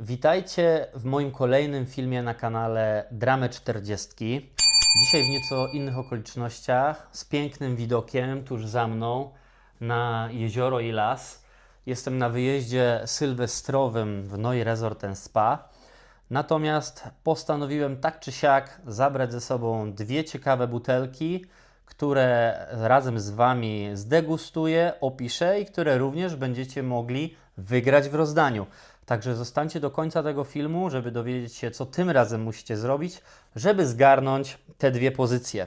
Witajcie w moim kolejnym filmie na kanale Dramy 40. Dzisiaj w nieco innych okolicznościach, z pięknym widokiem tuż za mną na jezioro i las. Jestem na wyjeździe sylwestrowym w Noi Resort Spa. Natomiast postanowiłem tak czy siak zabrać ze sobą dwie ciekawe butelki, które razem z Wami zdegustuję, opiszę i które również będziecie mogli wygrać w rozdaniu. Także zostańcie do końca tego filmu, żeby dowiedzieć się, co tym razem musicie zrobić, żeby zgarnąć te dwie pozycje.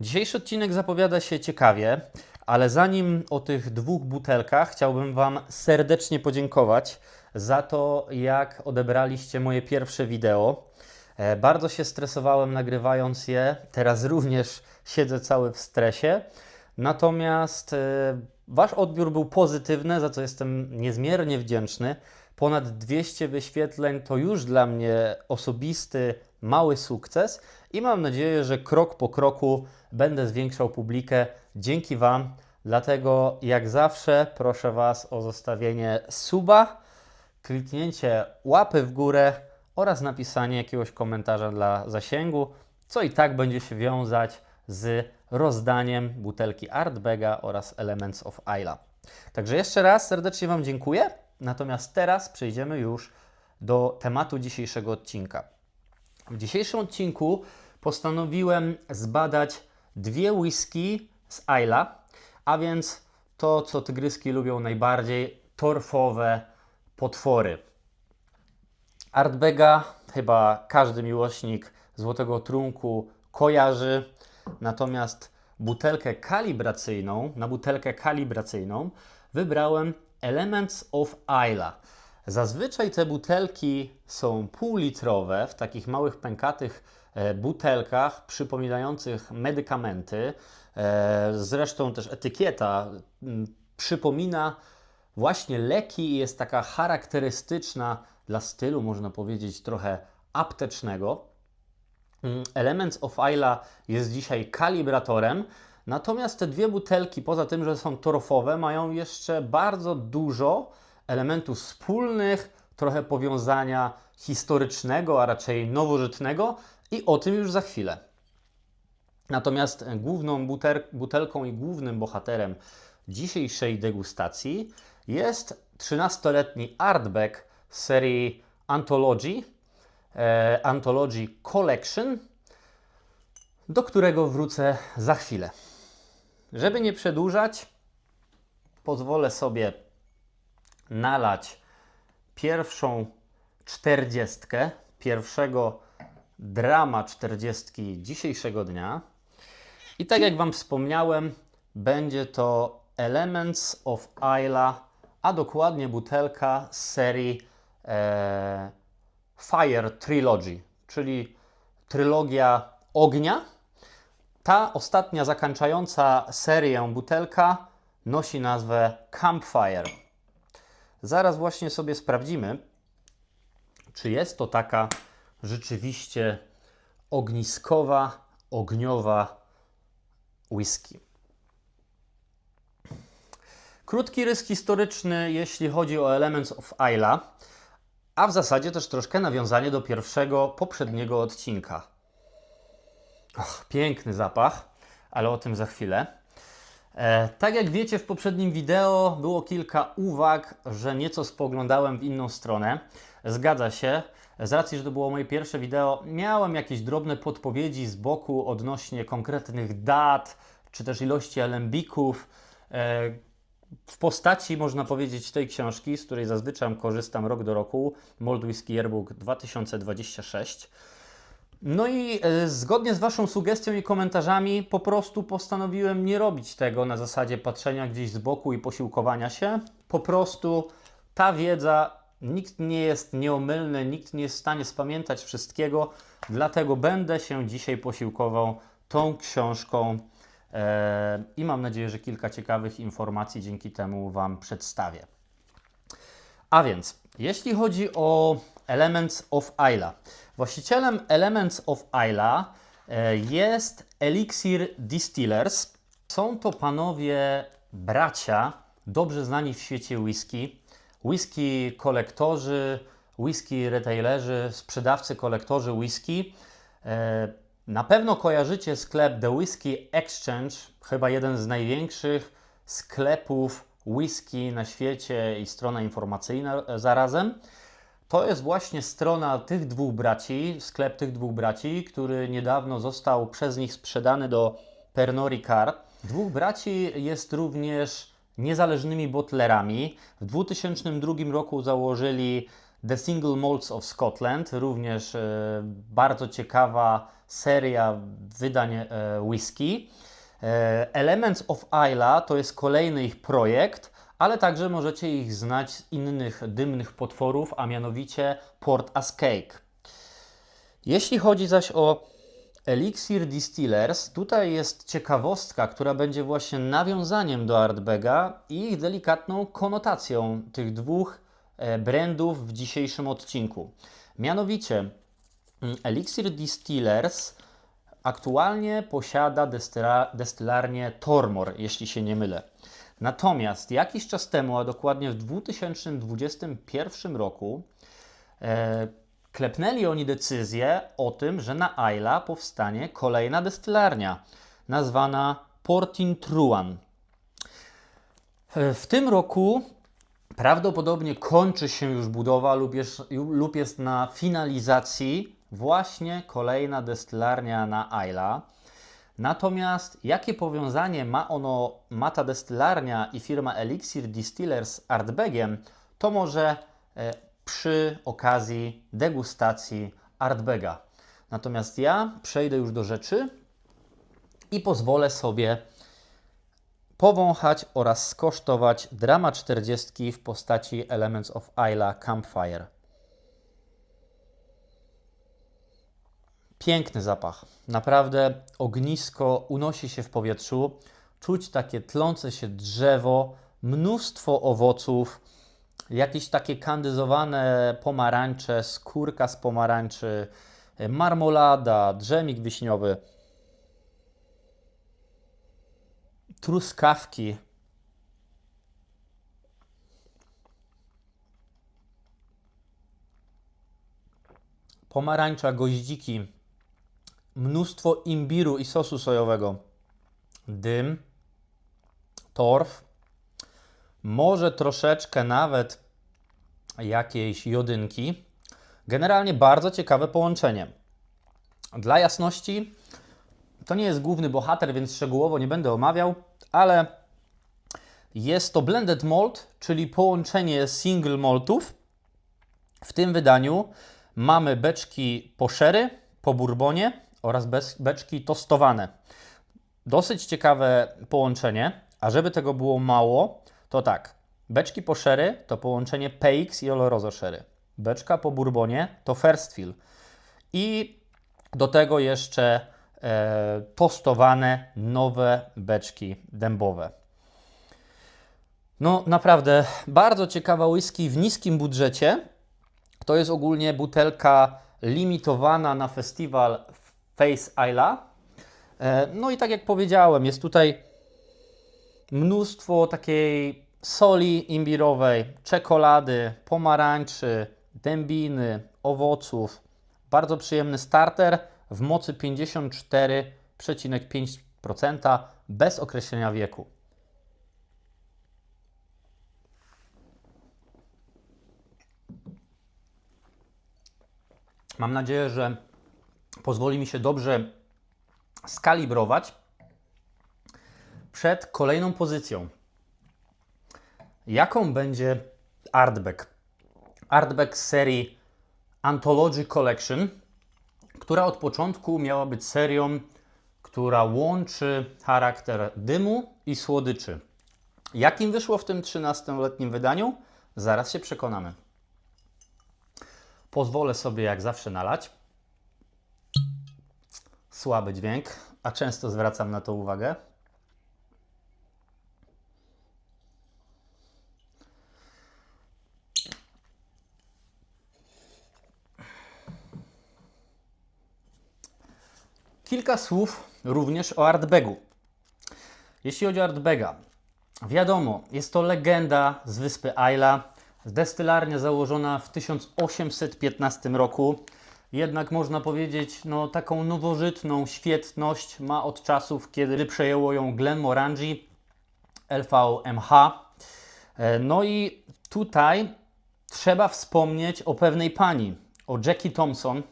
Dzisiejszy odcinek zapowiada się ciekawie, ale zanim o tych dwóch butelkach, chciałbym Wam serdecznie podziękować za to, jak odebraliście moje pierwsze wideo. E, Bardzo się stresowałem nagrywając je, teraz również siedzę cały w stresie. Natomiast e, Wasz odbiór był pozytywny, za co jestem niezmiernie wdzięczny. Ponad 200 wyświetleń to już dla mnie osobisty, mały sukces i mam nadzieję, że krok po kroku będę zwiększał publikę dzięki Wam. Dlatego, jak zawsze, proszę Was o zostawienie suba, kliknięcie łapy w górę oraz napisanie jakiegoś komentarza dla zasięgu, co i tak będzie się wiązać z rozdaniem butelki Artbega oraz Elements of Isla. Także jeszcze raz serdecznie Wam dziękuję. Natomiast teraz przejdziemy już do tematu dzisiejszego odcinka. W dzisiejszym odcinku postanowiłem zbadać dwie whisky z Isla, a więc to, co tygryski lubią najbardziej, torfowe potwory. Artbega chyba każdy miłośnik Złotego Trunku kojarzy, natomiast butelkę kalibracyjną, na butelkę kalibracyjną wybrałem Elements of Isla. Zazwyczaj te butelki są półlitrowe, w takich małych pękatych e, butelkach przypominających medykamenty. E, Zresztą też etykieta przypomina właśnie leki i jest taka charakterystyczna dla stylu, można powiedzieć, trochę aptecznego. Mm, Elements of Isla jest dzisiaj kalibratorem, natomiast te dwie butelki, poza tym, że są torfowe, mają jeszcze bardzo dużo elementów wspólnych, trochę powiązania historycznego, a raczej nowożytnego i o tym już za chwilę. Natomiast główną butelką i głównym bohaterem dzisiejszej degustacji jest 13-letni Artback z serii Anthology, Anthology Collection, do którego wrócę za chwilę. Żeby nie przedłużać, pozwolę sobie nalać pierwszą czterdziestkę, pierwszego drama czterdziestki dzisiejszego dnia. I tak jak Wam wspomniałem, będzie to Elements of Isla, a dokładnie butelka z serii e, Fire Trilogy, czyli trylogia ognia. Ta ostatnia zakończająca serię butelka nosi nazwę Campfire. Zaraz właśnie sobie sprawdzimy, czy jest to taka rzeczywiście ogniskowa, ogniowa whisky. Krótki rys historyczny, jeśli chodzi o Elements of Isla, a w zasadzie też troszkę nawiązanie do pierwszego, poprzedniego odcinka. Och, piękny zapach, ale o tym za chwilę. E, tak jak wiecie, w poprzednim wideo było kilka uwag, że nieco spoglądałem w inną stronę. Zgadza się. Z racji, że to było moje pierwsze wideo, miałem jakieś drobne podpowiedzi z boku odnośnie konkretnych dat, czy też ilości alembików. W postaci, można powiedzieć, tej książki, z której zazwyczaj korzystam rok do roku, Mold Whisky Yearbook 2026. No i e, zgodnie z Waszą sugestią i komentarzami, po prostu postanowiłem nie robić tego na zasadzie patrzenia gdzieś z boku i posiłkowania się. Po prostu ta wiedza, nikt nie jest nieomylny, nikt nie jest w stanie spamiętać wszystkiego, dlatego będę się dzisiaj posiłkował tą książką i mam nadzieję, że kilka ciekawych informacji dzięki temu Wam przedstawię. A więc, jeśli chodzi o Elements of Isla. Właścicielem Elements of Isla e, jest Elixir Distillers. Są to panowie bracia, dobrze znani w świecie whisky. whisky kolektorzy, whisky retailerzy, sprzedawcy kolektorzy whisky. Na pewno kojarzycie sklep The Whisky Exchange, chyba jeden z największych sklepów whisky na świecie i strona informacyjna e, zarazem. To jest właśnie strona tych dwóch braci, sklep tych dwóch braci, który niedawno został przez nich sprzedany do Pernod Ricard. Dwóch braci jest również niezależnymi botlerami. W 2002 roku założyli The Single Malts of Scotland, również e, bardzo ciekawa seria wydań e, whisky. E, Elements of Isla to jest kolejny ich projekt, ale także możecie ich znać z innych dymnych potworów, a mianowicie Port as Cake. Jeśli chodzi zaś o Elixir Distillers, tutaj jest ciekawostka, która będzie właśnie nawiązaniem do Ardbega i ich delikatną konotacją tych dwóch brandów w dzisiejszym odcinku. Mianowicie mm, Elixir Distillers aktualnie posiada destyla, destylarnię Tormor, jeśli się nie mylę. Natomiast jakiś czas temu, a dokładnie w 2021 roku, e, klepnęli oni decyzję o tym, że na Ayla powstanie kolejna destylarnia, nazwana Portin Truan. E, W tym roku prawdopodobnie kończy się już budowa lub jest, lub jest na finalizacji właśnie kolejna destylarnia na Ayla. Natomiast jakie powiązanie ma ono, ma ta destylarnia i firma Elixir Distillers z Artbegiem, to może e, przy okazji degustacji Artbega. Natomiast ja przejdę już do rzeczy i pozwolę sobie powąchać oraz skosztować drama 40 w postaci Elements of Isla Campfire. Piękny zapach. Naprawdę ognisko unosi się w powietrzu. Czuć takie tlące się drzewo, mnóstwo owoców, jakieś takie kandyzowane pomarańcze, skórka z pomarańczy, marmolada, drzemik wiśniowy, truskawki. Pomarańcza, goździki, mnóstwo imbiru i sosu sojowego, dym, torf, może troszeczkę nawet jakiejś jodynki. Generalnie bardzo ciekawe połączenie. Dla jasności, to nie jest główny bohater, więc szczegółowo nie będę omawiał, ale jest to blended malt, czyli połączenie single maltów. W tym wydaniu mamy beczki po sherry, po bourbonie oraz beczki tostowane. Dosyć ciekawe połączenie, a żeby tego było mało, to tak. Beczki po sherry to połączenie PX i Oloroso Sherry. Beczka po bourbonie to First Fill. I do tego jeszcze tostowane nowe beczki dębowe. No naprawdę bardzo ciekawa whisky w niskim budżecie. To jest ogólnie butelka limitowana na festiwal Face Isla. E, No i tak jak powiedziałem, jest tutaj mnóstwo takiej soli imbirowej, czekolady, pomarańczy, dębiny, owoców. Bardzo przyjemny starter w mocy 54,5% bez określenia wieku. Mam nadzieję, że pozwoli mi się dobrze skalibrować przed kolejną pozycją. Jaką będzie Artback? Artback serii Anthology Collection, która od początku miała być serią, która łączy charakter dymu i słodyczy. Jakim wyszło w tym 13-letnim wydaniu? Zaraz się przekonamy. Pozwolę sobie jak zawsze nalać. Słaby dźwięk, a często zwracam na to uwagę. Kilka słów również o Artbegu. Jeśli chodzi o Artbega, wiadomo, jest to legenda z wyspy Isla, Destylarnia założona w 1815 roku. Jednak można powiedzieć, no taką nowożytną świetność ma od czasów, kiedy przejęło ją Glenmorangie, LVMH. No i tutaj trzeba wspomnieć o pewnej pani, o Jackie Thompson,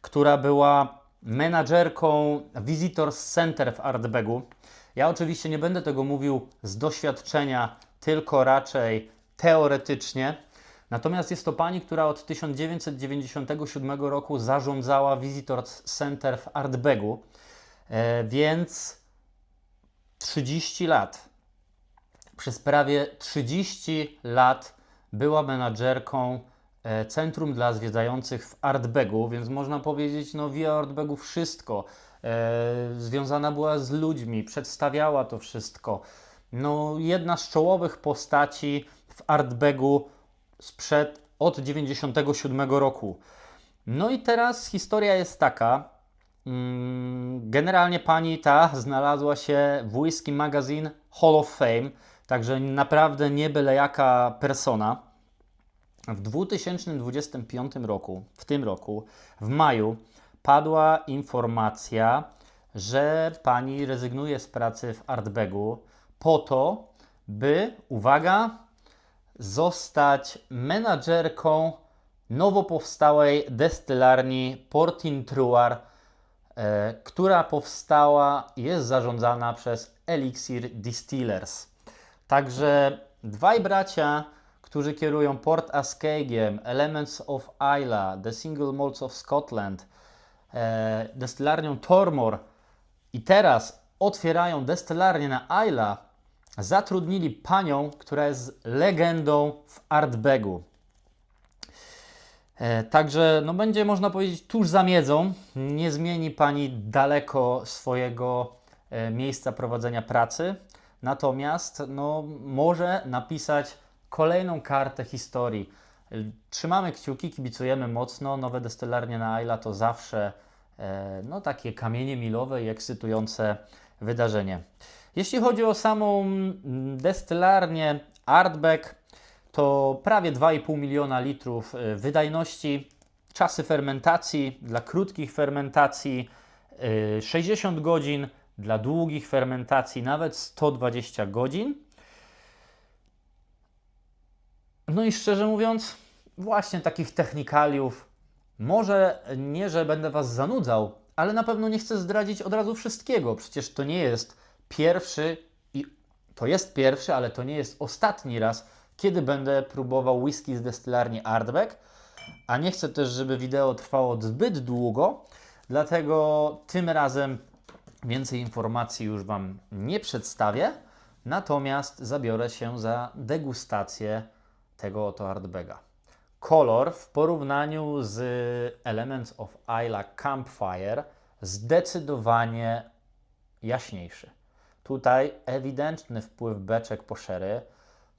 która była menadżerką Visitors Center w Ardbegu. Ja oczywiście nie będę tego mówił z doświadczenia, tylko raczej teoretycznie. Natomiast jest to pani, która od 1997 roku zarządzała Visitors Center w Ardbegu, e, więc 30 lat. Przez prawie 30 lat była menadżerką Centrum dla Zwiedzających w Ardbegu, więc można powiedzieć, no wie o Ardbegu wszystko. E, związana była z ludźmi, przedstawiała to wszystko. No, jedna z czołowych postaci w Ardbegu sprzed od 97 roku. No i teraz historia jest taka. mm, Generalnie pani ta znalazła się w Whisky Magazine Hall of Fame, także naprawdę nie byle jaka persona. W 2025 roku, w tym roku, w maju, padła informacja, że pani rezygnuje z pracy w Artbegu po to, by, uwaga, zostać menadżerką nowo powstałej destylarni Portin Truar, e, która powstała i jest zarządzana przez Elixir Distillers. Także dwaj bracia, którzy kierują Port Ascagiem, Elements of Isla, The Single Malts of Scotland, e, destylarnią Tormor i teraz otwierają destylarnię na Isla, zatrudnili panią, która jest legendą w Artbegu. E, Także no, będzie można powiedzieć tuż za miedzą. Nie zmieni Pani daleko swojego e, miejsca prowadzenia pracy. Natomiast no, może napisać kolejną kartę historii. E, Trzymamy kciuki, kibicujemy mocno. Nowe destylarnie na Ayla to zawsze e, no, takie kamienie milowe i ekscytujące wydarzenie. Jeśli chodzi o samą mm, destylarnię Artbeck, to prawie 2,5 miliona litrów y, wydajności. Czasy fermentacji dla krótkich fermentacji y, 60 godzin, dla długich fermentacji nawet 120 godzin. No i szczerze mówiąc, właśnie takich technikaliów, może nie, że będę Was zanudzał, ale na pewno nie chcę zdradzić od razu wszystkiego. Przecież to nie jest pierwszy i to jest pierwszy, ale to nie jest ostatni raz, kiedy będę próbował whisky z destylarni Ardbeg, a nie chcę też, żeby wideo trwało zbyt długo, dlatego tym razem więcej informacji już Wam nie przedstawię, natomiast zabiorę się za degustację tego oto Ardbega. Kolor w porównaniu z Elements of Isla Campfire zdecydowanie jaśniejszy. Tutaj ewidentny wpływ beczek po sherry,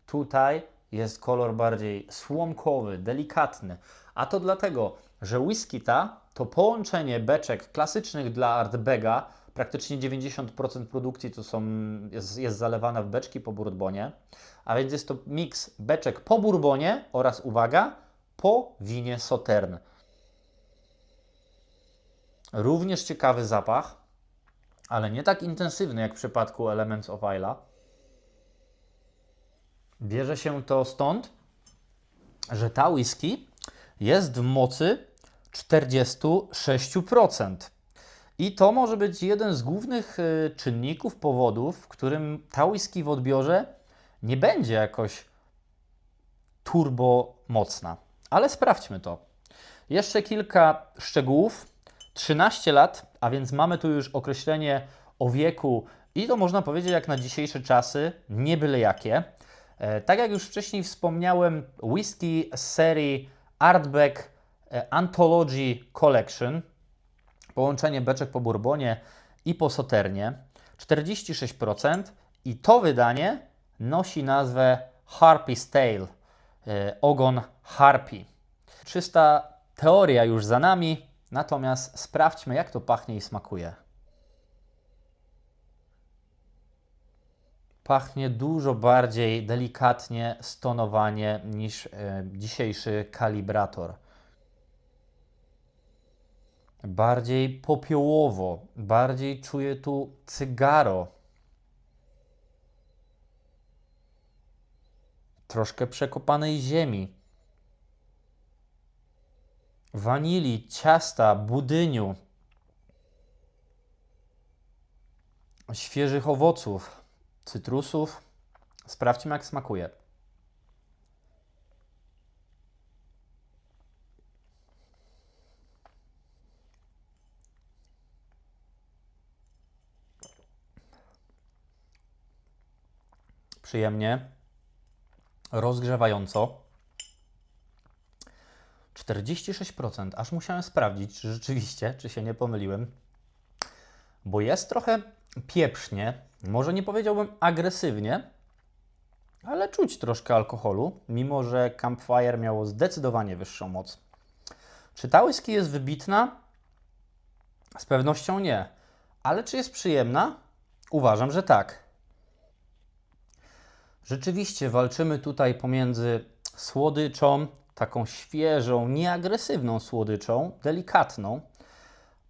Tutaj jest kolor bardziej słomkowy, delikatny. A to dlatego, że whisky ta to połączenie beczek klasycznych dla Artbega. Praktycznie 90% produkcji to są, jest, jest zalewana w beczki po bourbonie. A więc jest to miks beczek po bourbonie oraz, uwaga, po winie Sautern. Również ciekawy zapach, ale nie tak intensywny jak w przypadku Elements of Isla. Bierze się to stąd, że ta whisky jest w mocy 46%. I to może być jeden z głównych y, czynników, powodów, w którym ta whisky w odbiorze nie będzie jakoś turbo mocna. Ale sprawdźmy to. Jeszcze kilka szczegółów. 13 lat, a więc mamy tu już określenie o wieku i to można powiedzieć jak na dzisiejsze czasy, nie byle jakie. E, Tak jak już wcześniej wspomniałem, whisky z serii Artback e, Anthology Collection, połączenie beczek po bourbonie i po soternie, 46% i to wydanie nosi nazwę Harpy's Tale, e, ogon harpi. Czysta teoria już za nami, natomiast sprawdźmy jak to pachnie i smakuje. Pachnie dużo bardziej delikatnie stonowanie niż e, dzisiejszy kalibrator. Bardziej popiołowo, bardziej czuję tu cygaro. Troszkę przekopanej ziemi. Wanilii, ciasta, budyniu. Świeżych owoców, cytrusów. Sprawdźmy, jak smakuje. Przyjemnie, rozgrzewająco. 46%, aż musiałem sprawdzić, czy rzeczywiście, czy się nie pomyliłem, bo jest trochę pieprznie, może nie powiedziałbym agresywnie, ale czuć troszkę alkoholu, mimo że Campfire miało zdecydowanie wyższą moc. Czy ta whisky jest wybitna? Z pewnością nie. Ale czy jest przyjemna? Uważam, że tak. Rzeczywiście walczymy tutaj pomiędzy słodyczą, taką świeżą, nieagresywną słodyczą, delikatną,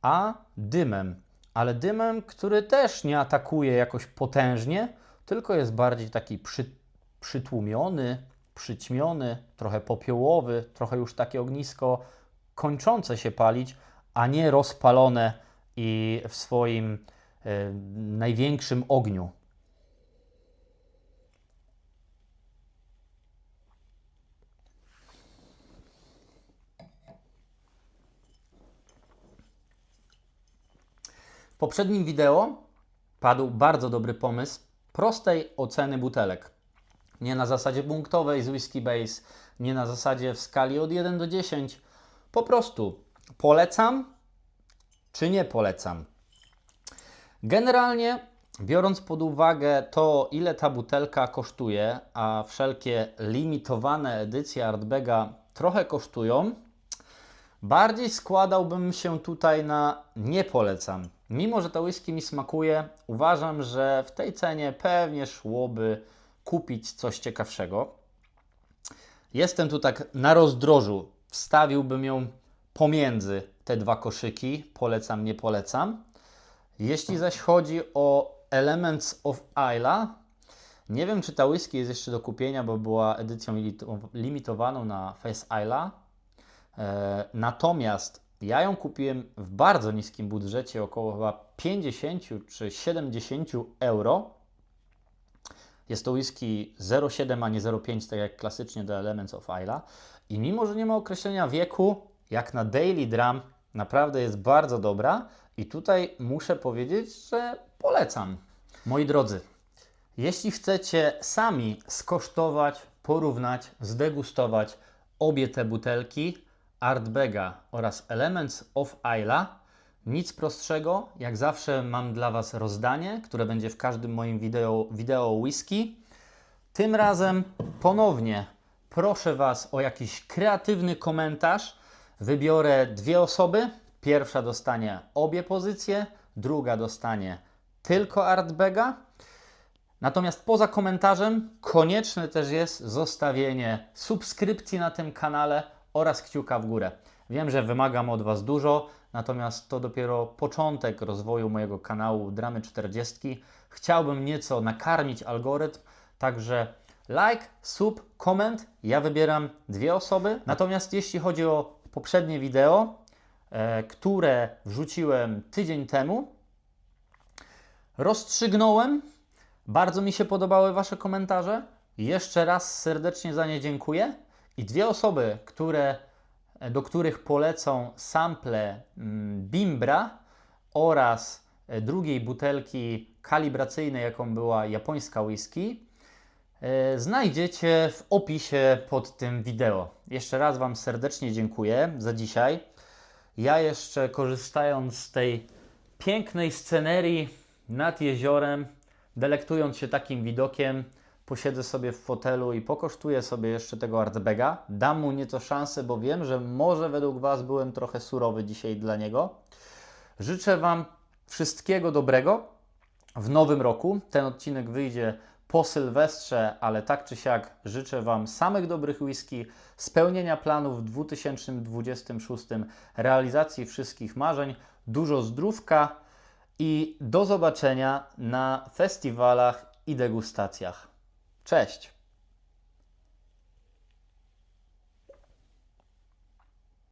a dymem. Ale dymem, który też nie atakuje jakoś potężnie, tylko jest bardziej taki przy, przytłumiony, przyćmiony, trochę popiołowy, trochę już takie ognisko kończące się palić, a nie rozpalone i w swoim e, największym ogniu. Poprzednim wideo padł bardzo dobry pomysł prostej oceny butelek. Nie na zasadzie punktowej z Whisky Base, nie na zasadzie w skali od 1 do 10. Po prostu polecam czy nie polecam. Generalnie, biorąc pod uwagę to, ile ta butelka kosztuje, a wszelkie limitowane edycje Artbega trochę kosztują, bardziej składałbym się tutaj na nie polecam. Mimo, że ta whisky mi smakuje, uważam, że w tej cenie pewnie szłoby kupić coś ciekawszego. Jestem tu tak na rozdrożu. Wstawiłbym ją pomiędzy te dwa koszyki. Polecam, nie polecam. Jeśli zaś chodzi o Elements of Isla, nie wiem, czy ta whisky jest jeszcze do kupienia, bo była edycją limitowaną na Face Isla. E, natomiast ja ją kupiłem w bardzo niskim budżecie, około chyba 50 czy 70 euro. Jest to whisky 0,7, a nie 0,5, tak jak klasycznie do Elements of Isla. I mimo, że nie ma określenia wieku, jak na Daily Drum, naprawdę jest bardzo dobra. I tutaj muszę powiedzieć, że polecam. Moi drodzy, jeśli chcecie sami skosztować, porównać, zdegustować obie te butelki, Artbega oraz Elements of Isla, nic prostszego, jak zawsze mam dla Was rozdanie, które będzie w każdym moim wideo, wideo whisky. Tym razem ponownie proszę Was o jakiś kreatywny komentarz. Wybiorę dwie osoby. Pierwsza dostanie obie pozycje, druga dostanie tylko Artbega. Natomiast poza komentarzem konieczne też jest zostawienie subskrypcji na tym kanale oraz kciuka w górę. Wiem, że wymagam od Was dużo, natomiast to dopiero początek rozwoju mojego kanału Dramy 40. Chciałbym nieco nakarmić algorytm, także like, sub, koment. Ja wybieram dwie osoby. Natomiast jeśli chodzi o poprzednie wideo, e, które wrzuciłem tydzień temu, rozstrzygnąłem. Bardzo mi się podobały Wasze komentarze. Jeszcze raz serdecznie za nie dziękuję. I dwie osoby, które, do których polecą sample mm, Bimbra oraz e, drugiej butelki kalibracyjnej, jaką była japońska whisky, e, znajdziecie w opisie pod tym wideo. Jeszcze raz Wam serdecznie dziękuję za dzisiaj. Ja jeszcze korzystając z tej pięknej scenerii nad jeziorem, delektując się takim widokiem, posiedzę sobie w fotelu i pokosztuję sobie jeszcze tego artbega. Dam mu nieco szansy, bo wiem, że może według Was byłem trochę surowy dzisiaj dla niego. Życzę Wam wszystkiego dobrego w nowym roku. Ten odcinek wyjdzie po Sylwestrze, ale tak czy siak życzę Wam samych dobrych whisky, spełnienia planów w 2026, realizacji wszystkich marzeń, dużo zdrówka i do zobaczenia na festiwalach i degustacjach. Cześć!